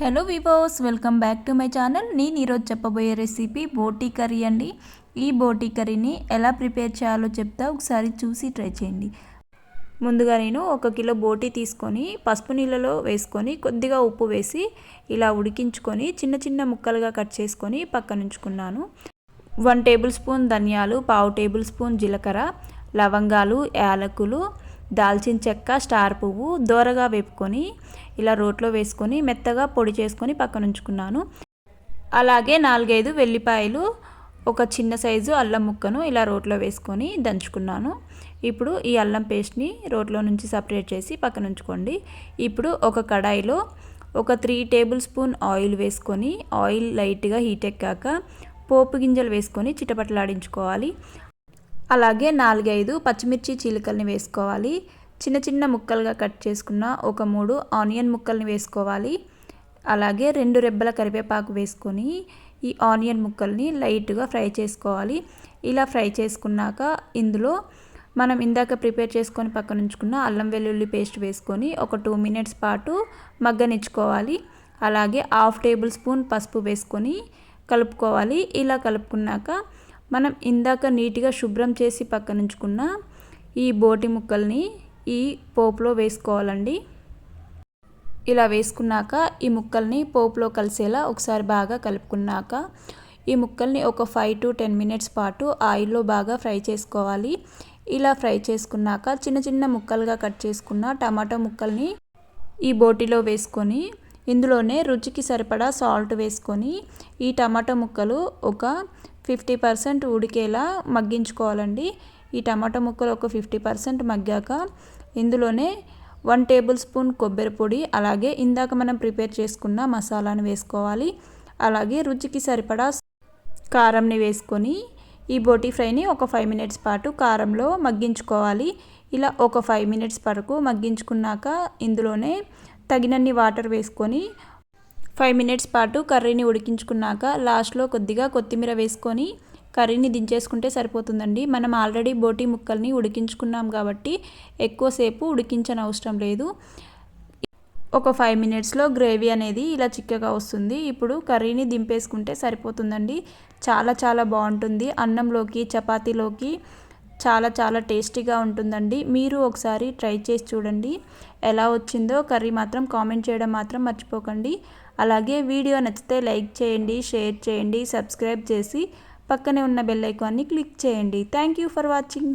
Hello viewers welcome back to my channel నేను ఈరోజు చెప్పబోయే రెసిపీ బోటీ కర్రీ అండి. ఈ బోటీ కర్రీని ఎలా ప్రిపేర్ చేయాలో చెప్తా ఒకసారి చూసి ట్రై చేయండి. ముందుగా నేను ఒక కిలో బోటీ తీసుకొని పసుపు నీళ్ళలో వేసుకొని కొద్దిగా ఉప్పు వేసి ఇలా ఉడికించుకొని చిన్న చిన్న ముక్కలుగా కట్ చేసుకొని పక్కన ఉంచుకున్నాను. వన్ టేబుల్ స్పూన్ ధనియాలు పావు టేబుల్ స్పూన్ జీలకర్ర లవంగాలు యాలకులు దాల్చిన చెక్క స్టార్ పువ్వు దోరగా వేపుకొని ఇలా రోట్లో వేసుకొని మెత్తగా పొడి చేసుకొని పక్కన ఉంచుకున్నాను. అలాగే నాలుగైదు వెల్లిపాయలు ఒక చిన్న సైజు అల్లం ముక్కను ఇలా రోట్లో వేసుకొని దంచుకున్నాను. ఇప్పుడు ఈ అల్లం పేస్ట్ని రోట్లో నుంచి సపరేట్ చేసి పక్కన ఉంచుకోండి. ఇప్పుడు ఒక కడాయిలో ఒక త్రీ టేబుల్ స్పూన్ ఆయిల్ వేసుకొని ఆయిల్ లైట్గా హీట్ ఎక్కాక పోపు గింజలు వేసుకొని చిటపటలాడించుకోవాలి. అలాగే నాలుగైదు పచ్చిమిర్చి చీలికల్ని వేసుకోవాలి. చిన్న చిన్న ముక్కలుగా కట్ చేసుకున్న ఒక మూడు ఆనియన్ ముక్కల్ని వేసుకోవాలి. అలాగే రెండు రెబ్బల కరివేపాకు వేసుకొని ఈ ఆనియన్ ముక్కల్ని లైట్గా ఫ్రై చేసుకోవాలి. ఇలా ఫ్రై చేసుకున్నాక ఇందులో మనం ఇందాక ప్రిపేర్ చేసుకొని పక్కన ఉంచుకున్న అల్లం వెల్లుల్లి పేస్ట్ వేసుకొని ఒక టూ మినిట్స్ పాటు మగ్గనిచ్చుకోవాలి. అలాగే హాఫ్ టేబుల్ స్పూన్ పసుపు వేసుకొని కలుపుకోవాలి. ఇలా కలుపుకున్నాక మనం ఇందాక నీట్గా శుభ్రం చేసి పక్కనుంచుకున్న ఈ బోటి ముక్కల్ని ఈ పోపులో వేసుకోవాలండి. ఇలా వేసుకున్నాక ఈ ముక్కల్ని పోపులో కలిసేలా ఒకసారి బాగా కలుపుకున్నాక ఈ ముక్కల్ని ఒక ఫైవ్ టు టెన్ మినిట్స్ పాటు ఆయిల్లో బాగా ఫ్రై చేసుకోవాలి. ఇలా ఫ్రై చేసుకున్నాక చిన్న చిన్న ముక్కలుగా కట్ చేసుకున్న టమాటో ముక్కల్ని ఈ బోటిలో వేసుకొని ఇందులోనే రుచికి సరిపడా సాల్ట్ వేసుకొని ఈ టమాటో ముక్కలు ఒక ఫిఫ్టీ పర్సెంట్ ఉడికేలా మగ్గించుకోవాలండి. ఈ టమాటా ముక్కలు ఒక ఫిఫ్టీ పర్సెంట్ మగ్గాక ఇందులోనే వన్ టేబుల్ స్పూన్ కొబ్బరి పొడి అలాగే ఇందాక మనం ప్రిపేర్ చేసుకున్న మసాలాను వేసుకోవాలి. అలాగే రుచికి సరిపడా కారంని వేసుకొని ఈ బోటీ ఫ్రైని ఒక ఫైవ్ మినిట్స్ పాటు కారంలో మగ్గించుకోవాలి. ఇలా ఒక ఫైవ్ మినిట్స్ వరకు మగ్గించుకున్నాక ఇందులోనే తగినన్ని వాటర్ వేసుకొని ఫైవ్ మినిట్స్ పాటు కర్రీని ఉడికించుకున్నాక లాస్ట్లో కొద్దిగా కొత్తిమీర వేసుకొని కర్రీని దించేసుకుంటే సరిపోతుందండి. మనం ఆల్రెడీ బోటి ముక్కల్ని ఉడికించుకున్నాం కాబట్టి ఎక్కువసేపు ఉడికించని అవసరం లేదు. ఒక ఫైవ్ మినిట్స్లో గ్రేవీ అనేది ఇలా చిక్కగా వస్తుంది. ఇప్పుడు కర్రీని దింపేసుకుంటే సరిపోతుందండి. చాలా చాలా బాగుంటుంది. అన్నంలోకి చపాతీలోకి చాలా చాలా టేస్టీగా ఉంటుందండి. మీరు ఒకసారి ట్రై చేసి చూడండి. ఎలా వచ్చిందో కర్రీ మాత్రం కామెంట్ చేయడం మాత్రం మర్చిపోకండి. అలాగే వీడియో నచ్చితే లైక్ చేయండి షేర్ చేయండి సబ్స్క్రైబ్ చేసి పక్కనే ఉన్న బెల్ ఐకాన్ని క్లిక్ చేయండి. Thank you for watching.